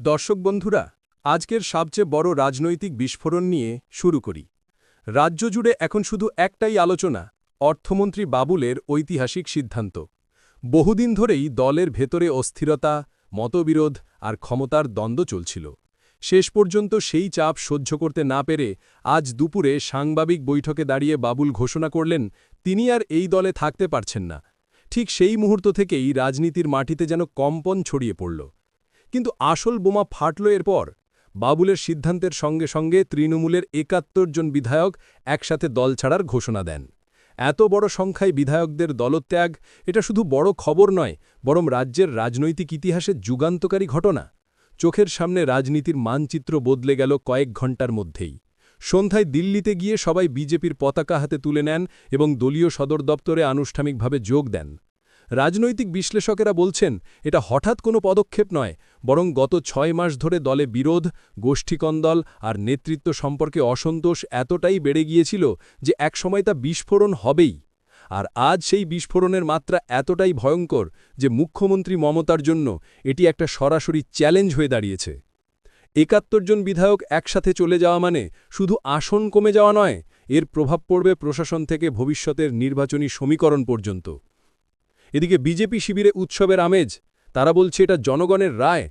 দর্শক বন্ধুরা, আজকের সবচেয়ে বড় রাজনৈতিক বিস্ফোরণ নিয়ে শুরু করি। রাজ্য জুড়ে এখন শুধু একটাই আলোচনা, অর্থমন্ত্রী বাবুলের ঐতিহাসিক সিদ্ধান্ত। বহুদিন ধরেই দলের ভেতরে অস্থিরতা, মতবিরোধ আর ক্ষমতার দ্বন্দ্ব চলছিল। শেষ পর্যন্ত সেই চাপ সহ্য করতে না পেরে আজ দুপুরে সাংবাদিক বৈঠকে দাঁড়িয়ে বাবুল ঘোষণা করলেন, তিনি আর এই দলে থাকতে পারছেন না। ঠিক সেই মুহূর্ত থেকেই রাজনীতির মাটিতে যেন কম্পন ছড়িয়ে পড়ল। কিন্তু আসল বোমা ফাটল এরপর বাবুলের সিদ্ধান্তের সঙ্গে সঙ্গে তৃণমূলের একাত্তর জন বিধায়ক একসাথে দল ছাড়ার ঘোষণা দেন। এত বড় সংখ্যায় বিধায়কদের দলত্যাগ, এটা শুধু বড় খবর নয়, বরং রাজ্যের রাজনৈতিক ইতিহাসে যুগান্তকারী ঘটনা। চোখের সামনে রাজনীতির মানচিত্র বদলে গেল কয়েক ঘণ্টার মধ্যেই। সন্ধ্যায় দিল্লিতে গিয়ে সবাই বিজেপির পতাকা হাতে তুলে নেন এবং দলীয় সদর দপ্তরে আনুষ্ঠানিকভাবে যোগ দেন। রাজনৈতিক বিশ্লেষকেরা বলছেন, এটা হঠাৎ কোনো পদক্ষেপ নয়, বরং গত ছয় মাস ধরে দলে বিরোধ, গোষ্ঠীকন্দল আর নেতৃত্ব সম্পর্কে অসন্তোষ এতটাই বেড়ে গিয়েছিল যে একসময় তা বিস্ফোরণ হবেই। আর আজ সেই বিস্ফোরণের মাত্রা এতটাই ভয়ঙ্কর যে মুখ্যমন্ত্রী মমতার জন্য এটি একটা সরাসরি চ্যালেঞ্জ হয়ে দাঁড়িয়েছে। একাত্তর জন বিধায়ক একসাথে চলে যাওয়া মানে শুধু আসন কমে যাওয়া নয়, এর প্রভাব পড়বে প্রশাসন থেকে ভবিষ্যতের নির্বাচনী সমীকরণ পর্যন্ত। এদিকে বিজেপি শিবিরে উৎসবের আমেজ। তারা বলছে এটা জনগণের রায়